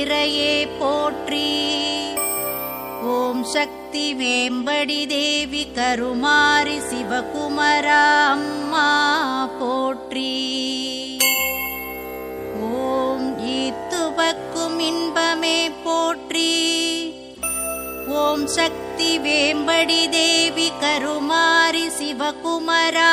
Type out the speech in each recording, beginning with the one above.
இறையே போற்றி. ஓம் சக்தி வேம்படி தேவி கருமாரி சிவகுமரா அம்மா போற்றி. ஓம் ஈத்துவக்கும் இன்பமே போற்றி. ஓம் சக்தி வேம்படி தேவி கருமாரி சிவகுமரா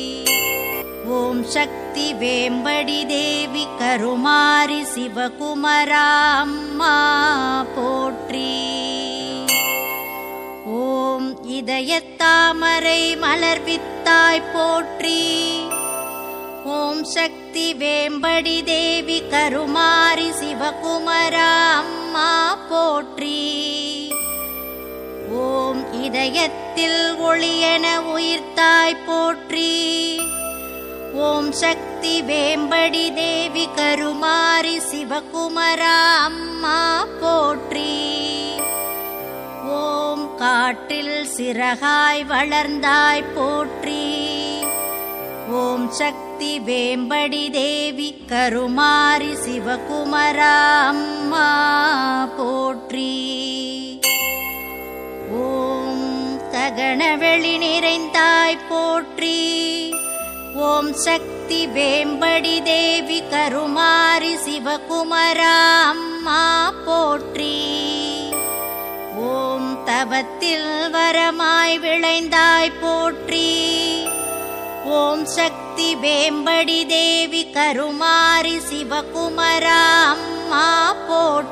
ஓம் சக்தி வேம்படி தேவி கருமாரி சிவகுமரா அம்மா போற்றி. ஓம் இதயத்தாமரை மலர்வித்தாய் போற்றி. ஓம் சக்தி வேம்படி தேவி கருமாரி சிவகுமரா அம்மா போற்றி. ஓம் இதயத்தில் ஒளியென உயிர்த்தாய் போற்றி. ஓம் சக்தி வேம்படி தேவி கருமாரி சிவகுமரா அம்மா போற்றி. ஓம் காற்றில் சிறகாய் வளர்ந்தாய் போற்றி. ஓம் சக்தி வேம்படி தேவி கருமாரி சிவகுமரா அம்மா போற்றி. ஓம் ககனவெளி நிறைந்தாய் போற்றி. ஓம் சக்தி வேம்படி தேவி கருமாரி சிவகுமரா அம்மா போற்றி. ஓம் தவத்தில் வரமாய் விளைந்தாய் போற்றி. ஓம் சக்தி வேம்படி தேவி கருமாரி சிவகுமரா அம்மா போற்றி.